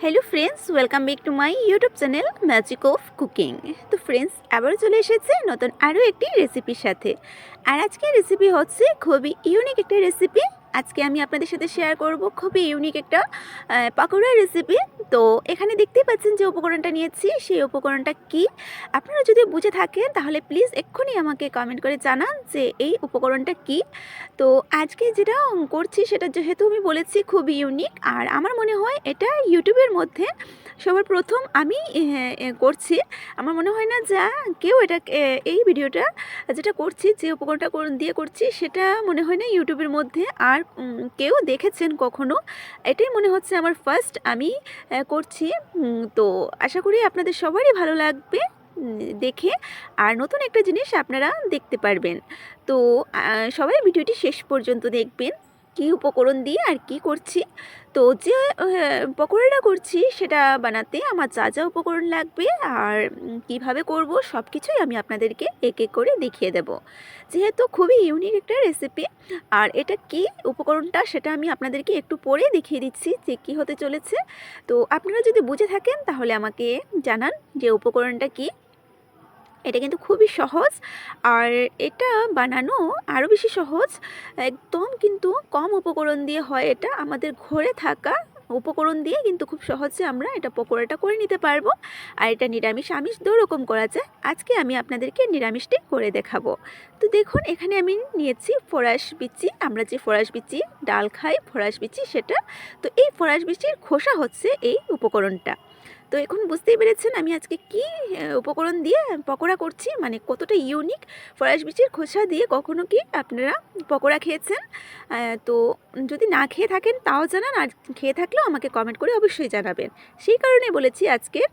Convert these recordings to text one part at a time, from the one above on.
Hello friends welcome back to my YouTube channel magic of cooking তো friends আবারও চলে এসেছে নতুন আরও একটি রেসিপির সাথে। আর আজকের রেসিপি হচ্ছে খুবই ইউনিক একটা রেসিপি আজকে আমি আপনাদের সাথে শেয়ার করব খুবই ইউনিক একটা পাকোড়ার রেসিপি তো এখানে দেখতেই পাচ্ছেন যে উপকরণটা নিয়েছি, সেই উপকরণটা কি? আপনারা যদি বুঝে থাকেন, তাহলে প্লিজ এক্ষুনি আমাকে কমেন্ট করে জানান যে এই উপকরণটা কি। তো আজকে যেটা করছি, সেটা যেহেতু আমি বলেছি খুব ইউনিক আর আমার মনে হয় এটা ইউটিউবের মধ্যে সবার প্রথম আমি করছি। আমার মনে হয় না যা কেউ এটা এই ভিডিওটা যেটা করছি, যে উপকরণটা কর- দিয়ে করছি, সেটা মনে হয় না ইউটিউবের মধ্যে। আর উম, কেউ দেখেছেন কখনো? এটাই মনে হচ্ছে আমার ফার্স্ট আমি করছি। তো আশা করি আপনাদের সবারই ভালো লাগবে দেখে। আর নতুন একটা জিনিস আপনারা দেখতে পারবেন। তো সবাই ভিডিওটি শেষ পর্যন্ত দেখবেন। কি উপকরণ দিয়ে আর কি করছি? তো যে আহ, পকোড়াটা করছি সেটা বানাতে আমার যা যা উপকরণ লাগবে আর কীভাবে করব সব কিছুই আমি আপনাদেরকে এক এক করে দেখিয়ে দেব। যেহেতু খুবই ইউনিক একটা রেসিপি আর এটা কি উপকরণটা সেটা আমি আপনাদেরকে একটু পরে দেখিয়ে দিচ্ছি যে কি হতে চলেছে। তো আপনারা যদি বুঝে থাকেন তাহলে আমাকে জানান যে উপকরণটা কি। এটা কিন্তু খুবই সহজ। আর এটা বানানো আরও বেশি সহজ। একদম কিন্তু কম উপকরণ দিয়ে হয় এটা। আমাদের ঘরে থাকা উপকরণ দিয়ে কিন্তু খুব সহজে আমরা এটা পকোড়াটা করে নিতে পারব। আর এটা নিরামিষ আমিষ দু রকম করা যায়। আজকে আমি আপনাদেরকে নিরামিষটি করে দেখাবো। তো দেখুন, এখানে আমি নিয়েছি ফরাস বিচি। আমরা যে ফরাস বিচি, ডাল খাই ফরাস বিচি সেটা। তো এই ফরাস বিচির খোসা হচ্ছে এই উপকরণটা। তো এখন বুঝতেই পেরেছেন আমি আজকে কি উপকরণ দিয়ে পকোড়া করছি মানে কতটা ইউনিক ফরাস বিচির খোসা দিয়ে কখনো কি আপনারা পকোড়া খেয়েছেন? তো যদি না খেয়ে থাকেন তাও জানান, আর খেয়ে থাকলেও আমাকে কমেন্ট করে অবশ্যই জানাবেন। সেই কারণে বলেছি আজকের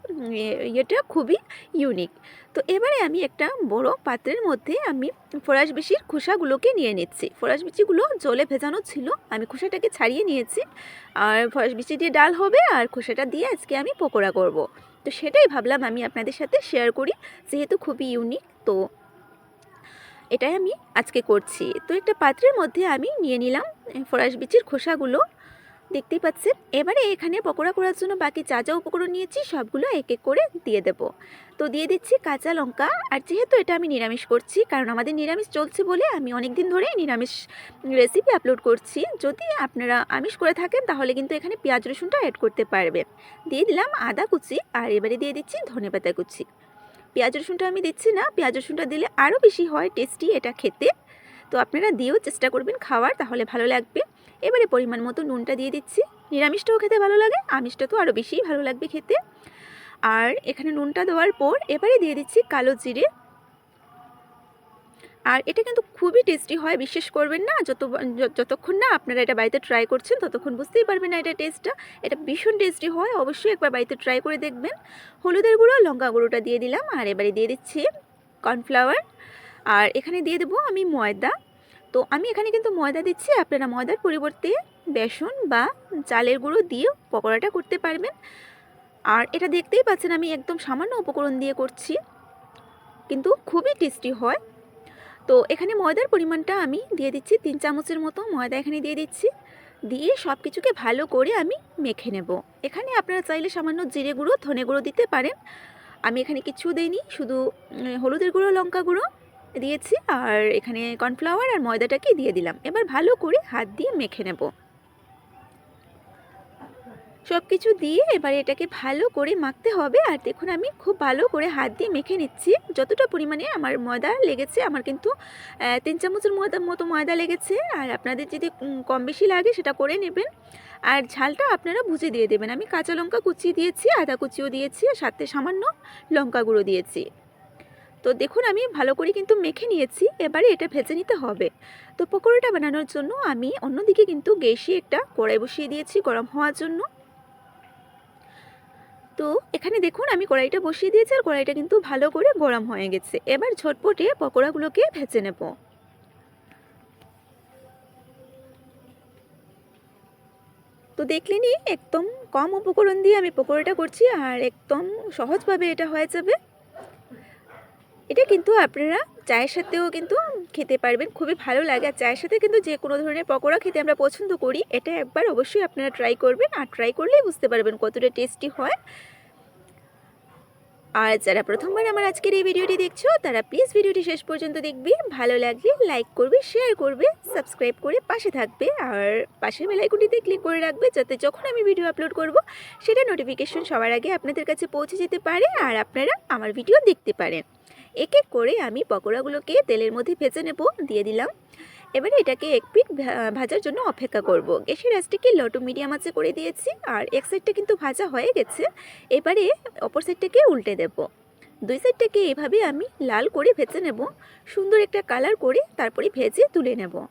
ইয়েটা খুবই ইউনিক তো এবারে আমি একটা বড় পাত্রের মধ্যে আমি ফরাস বিচির খোসাগুলোকে নিয়ে নিচ্ছি। ফরাস বিচিগুলো জলে ভেজানো ছিল, আমি খোসাটাকে ছাড়িয়ে নিয়েছি। আর ফরাস বিচি দিয়ে ডাল হবে, আর খোসাটা দিয়ে আজকে আমি পকোড়া করব। তো সেটাই ভাবলাম আমি আপনাদের সাথে শেয়ার করি, যেহেতু খুবই ইউনিক তো এটাই আমি আজকে করছি। তো একটা পাত্রের মধ্যে আমি নিয়ে নিলাম ফরাস বিচির খোসাগুলো। দেখতেই পাচ্ছেন? এবারে এখানে পকোড়া করার জন্য বাকি যা যা উপকরণ নিয়েছি সবগুলো এক এক করে দিয়ে দেব। তো দিয়ে দিচ্ছি কাঁচা লঙ্কা। আর যেহেতু এটা আমি নিরামিষ করছি, কারণ আমাদের নিরামিষ চলছে বলে আমি অনেক দিন ধরেই নিরামিষ রেসিপি আপলোড করছি, যদি আপনারা আমিষ করে থাকেন তাহলে কিন্তু এখানে পেঁয়াজ রসুনটা অ্যাড করতে পারবেন। দিয়ে দিলাম আদা কুচি, আর এবারে দিয়ে দিচ্ছি ধনেপাতা কুচি। পেঁয়াজ রসুনটা আমি দিচ্ছি না, পেঁয়াজ রসুনটা দিলে আরও বেশি হয়, টেস্টি এটা খেতে। তো আপনারা দিয়েও চেষ্টা করবেন খাওয়ার, তাহলে ভালো লাগবে। এবারে পরিমাণ মতো নুনটা দিয়ে দিচ্ছি। নিরামিষটাও খেতে ভালো লাগে আমিষটা তো আরও বেশি ভালো লাগবে খেতে। আর এখানে নুনটা দেওয়ার পর এবারে দিয়ে দিচ্ছি কালো জিরে। আর এটা কিন্তু খুবই টেস্টি হয়, বিশ্বাস করবেন না, যত যতক্ষণ না আপনারা এটা বাড়িতে ট্রাই করছেন, ততক্ষণ বুঝতেই পারবেন না এটা টেস্টটা এটা ভীষণ টেস্টি হয়, অবশ্যই একবার বাড়িতে ট্রাই করে দেখবেন। হলুদের গুঁড়ো, লঙ্কা গুঁড়োটা দিয়ে দিলাম, আর এবারে দিয়ে দিচ্ছি কর্নফ্লাওয়ার আর এখানে দিয়ে দেবো আমি ময়দা। তো আমি এখানে কিন্তু ময়দা দিচ্ছি, আপনারা ময়দার পরিবর্তে বেসন বা চালের গুঁড়ো দিয়েও পকোড়াটা করতে পারবেন। আর এটা দেখতেই পাচ্ছেন আমি একদম সামান্য উপকরণ দিয়ে করছি, কিন্তু খুবই টেস্টি হয়। তো এখানে ময়দার পরিমাণটা আমি দিয়ে দিচ্ছি, তিন চামচের মতো ময়দা এখানে দিয়ে দিচ্ছি। দিয়ে সব কিছুকে ভালো করে আমি মেখে নেব। এখানে আপনারা চাইলে সামান্য জিরে গুঁড়ো, ধনে গুঁড়ো দিতে পারেন। আমি এখানে কিছু দিইনি, শুধু হলুদের গুঁড়ো, লঙ্কা গুঁড়ো দিয়েছি আর এখানে কর্নফ্লাওয়ার আর ময়দাটাকে দিয়ে দিলাম। এবার ভালো করে হাত দিয়ে মেখে নেব। সব কিছু দিয়ে এবার এটাকে ভালো করে মাখতে হবে। আর দেখুন, আমি খুব ভালো করে হাত দিয়ে মেখে নিচ্ছি। যতটা পরিমাণে আমার ময়দা লেগেছে, আমার কিন্তু তিন চামচের ময়দা মতো ময়দা লেগেছে। আর আপনাদের যদি কম বেশি লাগে সেটা করে নেবেন। আর ঝালটা আপনারা বুঝে দিয়ে দেবেন। আমি কাঁচা লঙ্কা কুচি দিয়েছি, আদা কুচিও দিয়েছি, আর সাথে সামান্য লঙ্কা গুঁড়ো দিয়েছি। তো দেখুন, আমি ভালো করে কিন্তু মেখে নিয়েছি। এবারে এটা ভেজে নিতে হবে। তো পকোড়াটা বানানোর জন্য আমি অন্যদিকে কিন্তু গ্যাসে একটা কড়াই বসিয়ে দিয়েছি গরম হওয়ার জন্য। তো এখানে দেখুন, আমি কড়াইটা বসিয়ে দিয়েছি আর কড়াইটা কিন্তু ভালো করে গরম হয়ে গেছে। এবার ঝটপটে পকোড়াগুলোকে ভেজে নেব। তো দেখলেনি একদম কম উপকরণ দিয়ে আমি পকোড়াটা করছি আর একদম সহজভাবে এটা হয়ে যাবে। এটা কিন্তু আপনারা চায়ের সাথেও কিন্তু খেতে পারবেন। খুবই ভালো লাগে। আর চায়ের সাথে কিন্তু যে কোনো ধরনের পকোড়া খেতে আমরা পছন্দ করি, এটা একবার অবশ্যই আপনারা ট্রাই করবেন। আর ট্রাই করলেই বুঝতে পারবেন কতটা টেস্টি হয়। আর যারা প্রথমবার আমার আজকের এই ভিডিওটি দেখছ, তারা প্লিজ ভিডিওটি শেষ পর্যন্ত দেখবে। ভালো লাগলে লাইক করবে শেয়ার করবে সাবস্ক্রাইব করে পাশে থাকবে। আর পাশের বেলাইকুটিতে ক্লিক করে রাখবে, যাতে যখন আমি ভিডিও আপলোড করব, সেটা নোটিফিকেশন সবার আগে আপনাদের কাছে পৌঁছে যেতে পারে। আর আপনারা আমার ভিডিও দেখতে পারেন। এক এক করে আমি পকোড়াগুলোকে তেলের মধ্যে ভেজে নেব, দিয়ে দিলাম। এবারে এটাকে এক ভা- ভাজার জন্য অপেক্ষা করব। গ্যাসের আঁচটাকে লো টু মিডিয়াম আঁচে করে দিয়েছি, আর এক সাইডটা কিন্তু ভাজা হয়ে গেছে। এবারে অপর সাইডটাকে উল্টে দেব। দুই সাইডটাকে এভাবে আমি লাল করে ভেজে নেব। সুন্দর একটা কালার করে তারপরে ভেজে তুলে নেব।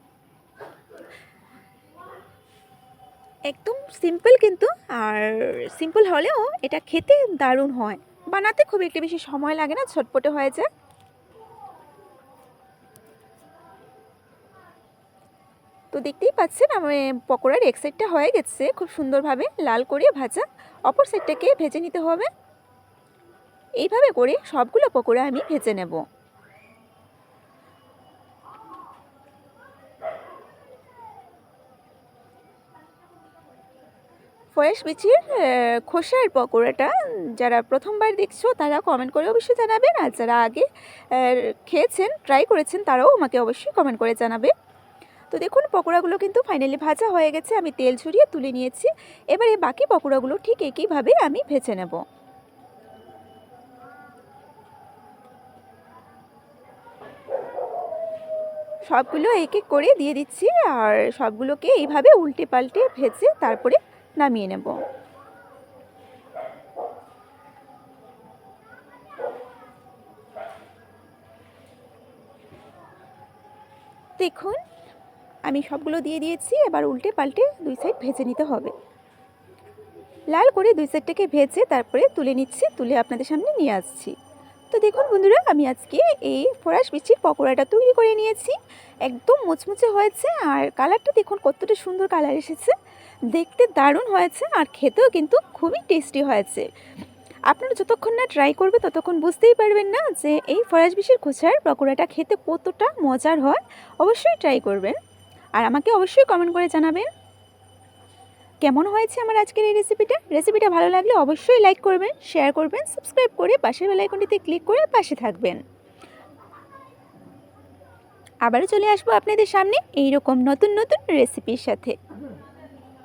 একদম সিম্পল কিন্তু, আর সিম্পল হলেও এটা খেতে দারুণ হয়। বানাতে খুব একটু বেশি সময় লাগে না? ছটপটে হয়ে যায়? তো দেখতেই পাচ্ছেন, আমার পকোড়ার এক সাইডটা হয়ে গেছে। খুব সুন্দরভাবে লাল করে ভাজা। অপর সাইডটাকে ভেজে নিতে হবে। এইভাবে করে সবগুলো পকোড়া আমি ভেজে নেব। ফরেশ বিচির খোসার পকোড়াটা, যারা প্রথমবার দেখছ তারা কমেন্ট করে অবশ্যই জানাবেন আর যারা আগে খেয়েছেন ট্রাই করেছেন তারাও আমাকে অবশ্যই কমেন্ট করে জানাবে। তো দেখুন, পকোড়াগুলো কিন্তু ফাইনালি ভাজা হয়ে গেছে, আমি তেল ছড়িয়ে তুলে নিয়েছি। এবারে বাকি পকোড়াগুলো ঠিক একইভাবে আমি ভেজে নেব। সবগুলো এক এক করে দিয়ে দিচ্ছি আর সবগুলোকে এইভাবে উল্টে পাল্টে ভেজে তারপরে নামিয়ে নেব। দেখুন, আমি সবগুলো দিয়ে দিয়েছি, এবার উল্টে পাল্টে দুই সাইড ভেজে নিতে হবে। লাল করে দুই সাইডটাকে ভেজে তারপরে তুলে নিচ্ছি, তুলে আপনাদের সামনে নিয়ে আসছি। তো দেখুন বন্ধুরা, আমি আজকে এই ফরাস বিচির পকোড়াটা তৈরি করে নিয়েছি। একদম মুচমুচে হয়েছে, আর কালারটা দেখুন কতটা সুন্দর কালার এসেছে। দেখতে দারুণ হয়েছে আর খেতেও কিন্তু খুবই টেস্টি হয়েছে। আপনারা যতক্ষণ না ট্রাই করবে ততক্ষণ বুঝতেই পারবেন না যে এই বিচির খোসার পকোড়াটা খেতে কতটা মজার হয়। অবশ্যই ট্রাই করবেন। আর আমাকে অবশ্যই কমেন্ট করে জানাবেন। কেমন হয়েছে আমার আজকের এই রেসিপিটা রেসিপিটা ভালো লাগলে অবশ্যই লাইক করবেন শেয়ার করবেন সাবস্ক্রাইব করে পাশের বেলাইকনটিতে ক্লিক করে পাশে থাকবেন। আবারও চলে আসব আপনাদের সামনে এই রকম নতুন নতুন রেসিপির সাথে।